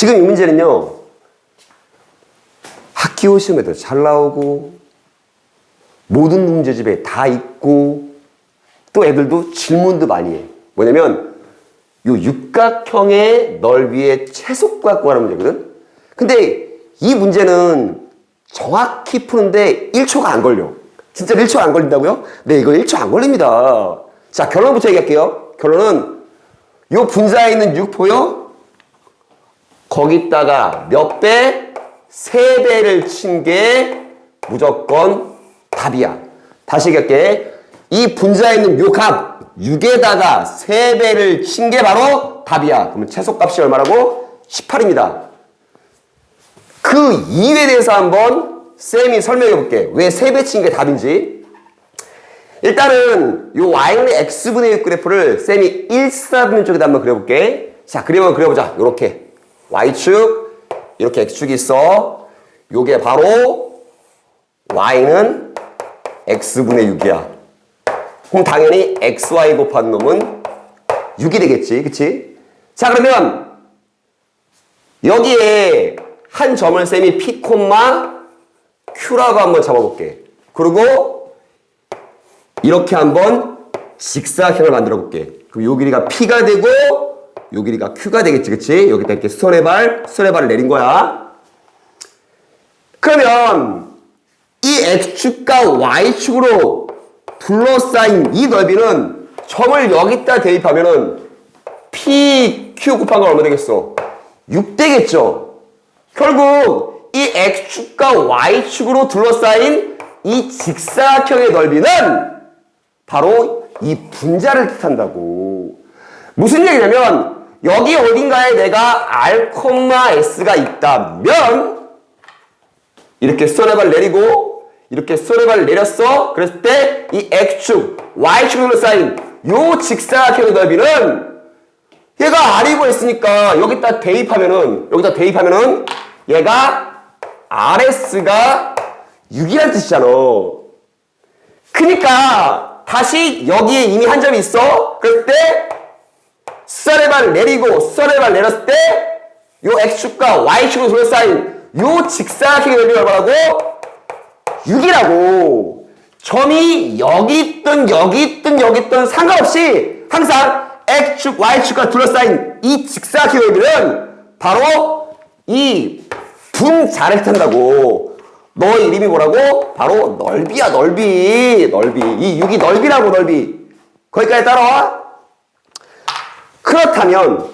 지금 이 문제는요. 학교 시험에도 잘 나오고 모든 문제집에 다 있고 또 애들도 질문도 많이 해. 뭐냐면 요 육각형의 넓이의 최소값 구하는 문제거든. 근데 이 문제는 정확히 푸는데 1초가 안 걸려. 진짜 1초 안 걸린다고요? 네, 이거 1초 안 걸립니다. 자, 결론부터 얘기할게요. 결론은 요 분자에 있는 6포요. 거기다가 몇 배? 세 배를 친 게 무조건 답이야. 다시 얘기할게. 이 분자에 있는 요 값, 6에다가 세 배를 친 게 바로 답이야. 그러면 최소값이 얼마라고? 18입니다. 그 이유에 대해서 한번 쌤이 설명해 볼게. 왜 세 배 친 게 답인지. 일단은 요 y는 x분의 6 그래프를 쌤이 1사분 쪽에다 한번 그려볼게. 자, 그림을 그려보자. 요렇게. Y축, 이렇게 x축이 있어. 요게 바로 y는 x분의 6이야. 그럼 당연히 xy 곱한 놈은 6이 되겠지. 그치? 자, 그러면 여기에 한 점을 쌤이 p, q라고 한번 잡아볼게. 그리고 이렇게 한번 직사각형을 만들어 볼게. 그럼 요 길이가 p가 되고 요 길이가 q가 되겠지. 그치? 여기다 이렇게 수선의 발, 수선의 발을 내린 거야. 그러면 이 x축과 y축으로 둘러싸인 이 넓이는 점을 여기다 대입하면은 p, q 곱한 건 얼마 되겠어? 6 되겠죠? 결국 이 x축과 y축으로 둘러싸인 이 직사각형의 넓이는 바로 이 분자를 뜻한다고. 무슨 얘기냐면 여기 어딘가에 내가 r, s가 있다면 이렇게 수선의 내리고 이렇게 수선의 내렸어. 그랬을 때 이 x축, y축으로 쌓인 요 직사각형의 넓이는 얘가 R이고 했으니까 여기다 대입하면은 여기다 대입하면은 얘가 RS가 6이라는 뜻이잖아. 그니까 다시 여기에 이미 한 점이 있어. 그럴 때 수선의 발 내리고 수선의 발 내렸을 때 요 X축과 Y축으로 둘러싸인 요 직사각형의 넓이가 뭐라고? 6이라고. 점이 여기 있든 여기 있든 여기 있든 상관없이 항상 X축, Y축과 둘러싸인 이 직사각형의 넓이는 바로 이 분자를 뜻한다고. 너 이름이 뭐라고? 바로 넓이야, 넓이. 넓이. 이 6이 넓이라고, 넓이. 거기까지 따라와? 그렇다면,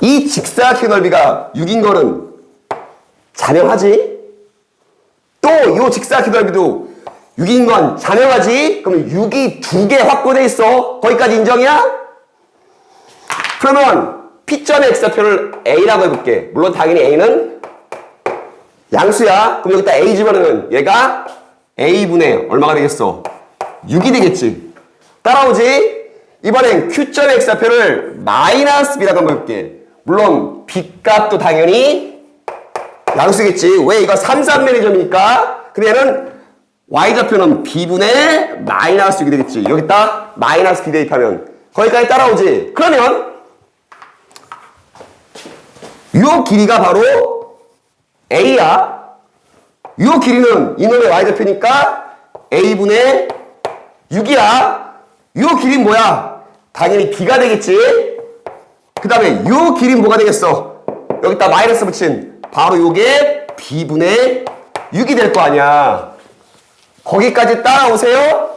이 직사각형 넓이가 6인 거는 자명하지? 또, 이 직사각형 넓이도 6인 건 자명하지? 그럼 6이 두 개 확보돼 있어. 거기까지 인정이야? 그러면 P점의 X좌표를 A라고 해볼게. 물론 당연히 A는 양수야. 그럼 여기다 A 집어넣으면 얘가 A분의 얼마가 되겠어? 6이 되겠지. 따라오지? 이번엔 Q점의 X좌표를 마이너스 B라고 한번 해볼게. 물론 B값도 당연히 양수겠지. 왜 이거 3, 3면의 점이니까? 그러면은 Y좌표는 B분의 마이너스 6이 되겠지. 여기다 마이너스 B 대입하면 거기까지 따라오지. 그러면 요 길이가 바로 A야. 요 길이는 이놈의 Y좌표니까 A분의 6이야. 요 길이는 뭐야? 당연히 B가 되겠지. 그 다음에 요 길이는 뭐가 되겠어? 여기다 마이너스 붙인 바로 요게 B분의 6이 될 거 아니야. 거기까지 따라오세요.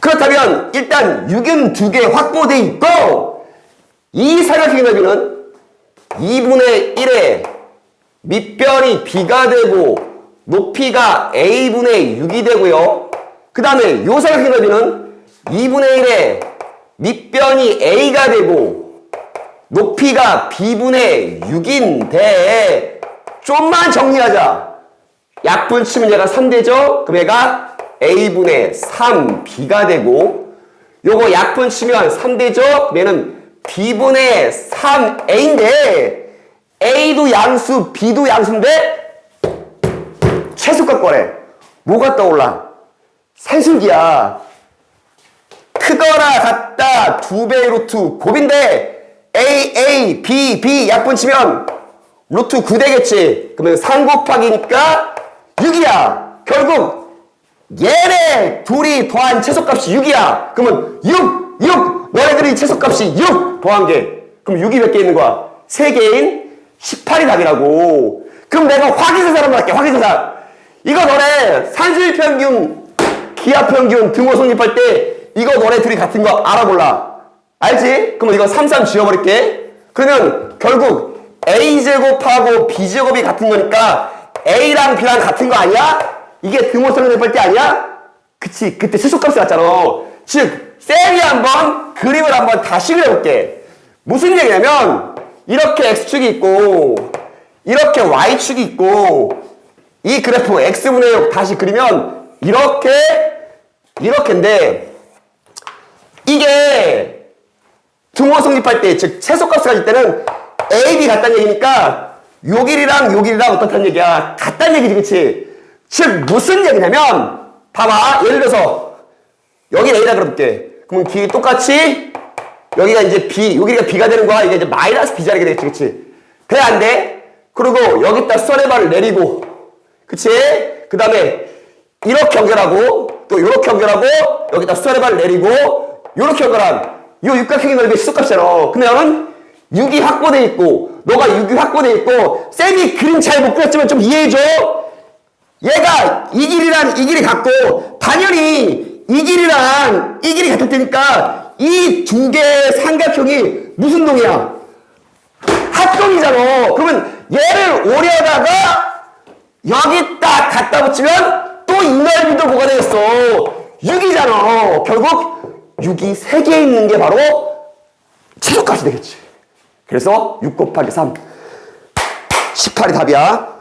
그렇다면 일단 6은 두 개 확보돼 있고 이 삼각형의 넓이는 2분의 1에 밑변이 b가 되고 높이가 a분의 6이 되고요. 그 다음에 요 삼각형의 넓이는 2분의 1에 밑변이 a가 되고 높이가 b분의 6인데 좀만 정리하자. 약분 치면 얘가 3되죠? 그럼 얘가 a분의 3b가 되고 요거 약분 치면 3되죠? 그럼 얘는 b분의 3a인데 a도 양수, b도 양수인데 최소값 거래. 뭐가 떠올라? 산술기야. 크거나 같다. 두 배의 루트 곱인데 A A B B 약분 치면 루트 9 되겠지. 그러면 3 곱하기니까 6이야. 결국 얘네 둘이 더한 최소값이 6이야. 그러면 6 6 너네들이 최소값이 6 더한 게. 그럼 6이 몇 개 있는 거야? 3개인 18이 답이라고. 그럼 내가 화기세사로 할게 화기세사. 이거 너네 산술평균 기하평균 등호 성립할 때 이거 너네 둘이 같은 거 알아볼라 알지? 그럼 이거 3, 3 지워버릴게 그러면 결국 a제곱하고 b제곱이 같은 거니까 a랑 b랑 같은 거 아니야? 이게 등호 성립할 때 아니야? 그치 그때 최소값이 같잖아 즉 쌤이 한번 그림을 한번 다시 그려볼게 무슨 얘기냐면 이렇게 x축이 있고 이렇게 y축이 있고 이 그래프 x분의 6 다시 그리면 이렇게 이렇게인데 이게 등호 성립할 때, 즉 최소값을 가질 때는 A, B 같다는 얘기니까 요 길이랑 요 길이랑 어떻다는 얘기야? 같다는 얘기지, 그치? 즉 무슨 얘기냐면 봐봐, 예를 들어서 여기 A라 그럴게. 그러면 길이 똑같이 여기가 이제 B, 요 길이가 B가 되는 거야. 이게 이제 마이너스 B 자리가 되겠지, 그치? 돼, 안 돼? 그리고 여기다 썰의발을 내리고 그치? 그 다음에 이렇게 연결하고 또 이렇게 연결하고 여기다 썰의발을 내리고 이렇게 연결한 이 육각형의 넓이의 시속값이잖아. 근데 너는 6이 확보돼 있고 너가 6이 확보돼 있고 쌤이 그림 잘 못 그렸지만 좀 이해해줘. 얘가 이 길이랑 이 길이 같고 당연히 이 길이랑 이 길이 같을 테니까 이 두 개의 삼각형이 무슨 동이야? 합동이잖아. 그러면 얘를 오려다가 여기 딱 갖다 붙이면 또 이 넓이도 뭐가 되겠어? 6이잖아. 결국 6이 3개 있는 게 바로 최소값이 되겠지. 그래서 6 곱하기 3. 18이 답이야.